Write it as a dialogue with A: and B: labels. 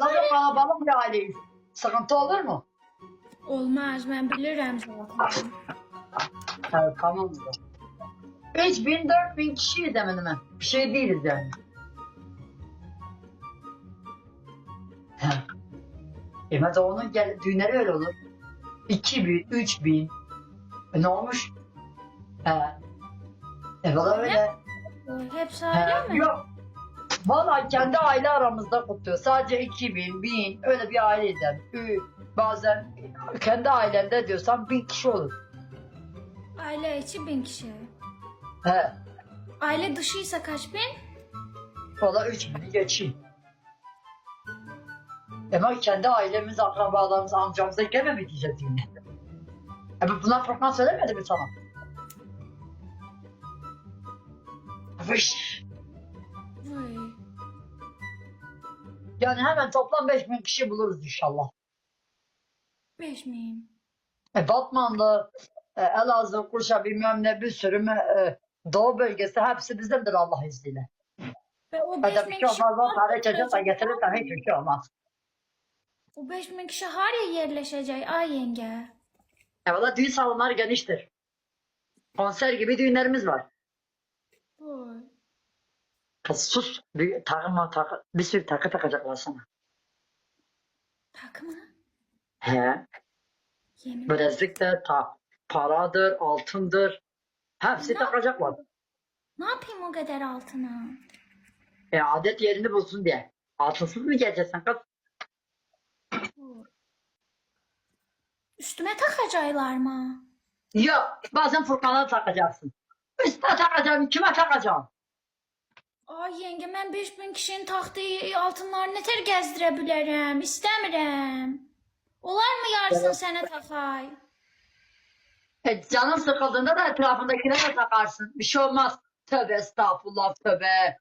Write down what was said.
A: Evladım kalabalık bir aileyiz. Sıkıntı olur mu?
B: Olmaz, mən bilirəm zaten.
A: Evet tamam. 3000 4000 kişiyiz hemen hemen. Bir şey değiliz yani. He. E mesela onun gel, düğünleri öyle olur. 2000, 3000. E ne olmuş? He. E valla öyle.
B: Hepsi
A: He.
B: aile mi?
A: Yok. Valla kendi aile aramızda kutluyor. Sadece 2000, 1000 öyle bir. Ü- Bazen kendi ailende diyorsan 1000 kişi olur.
B: Aile içi bin kişi.
A: He.
B: Aile dışıysa kaç bin?
A: Valla 3000'i geçeyim. Ama kendi ailemiz, akrabalarımız, amcamıza gene mi diyeceğiz yine? E bu- bunlar Furkan söylemedi mi sana? Vış. Yani hemen toplam 5000 kişi buluruz inşallah.
B: Beş bin.
A: E Batmanlı, e, Elazığ, Kurşa bilmem ne bir sürü e, Doğu bölgesi hepsi bizimdir Allah izniyle.
B: Ve o
A: Hadi
B: beş
A: bir
B: bin
A: şey
B: kişi...
A: olmaz, çocuk da getirirsen hiçbir şey olmaz.
B: O beş bin kişi haraya yerleşecek ay yenge?
A: E valla düğün salonları geniştir. Konser gibi düğünlerimiz var.
B: Vay.
A: Sus. Bir takma takı, bir sürü takı takacaklar sana.
B: Takı mı?
A: He.
B: Yemin
A: Bilezlik de tak. Paradır, altındır. Hepsi
B: Ne?
A: takacaklar.
B: Ne yapayım o kadar altına?
A: E adet yerini bulsun diye. Altınsız mı geleceksin kız?
B: Üstüme takacaklar mı?
A: Yok. Bazen Furkan'a takacaksın. Üstüne takacağım. Kime takacağım?
B: Ay yenge mən 5000 kişinin taxtığı altınlarını nətər gəzdirə bilərəm? İstəmirəm. Olar mı yarısını sənə taxay?
A: E, canın sıkıldığında da etrafındakine de takarsın. Bir şey olmaz. Tövbe estağfurullah tövbe.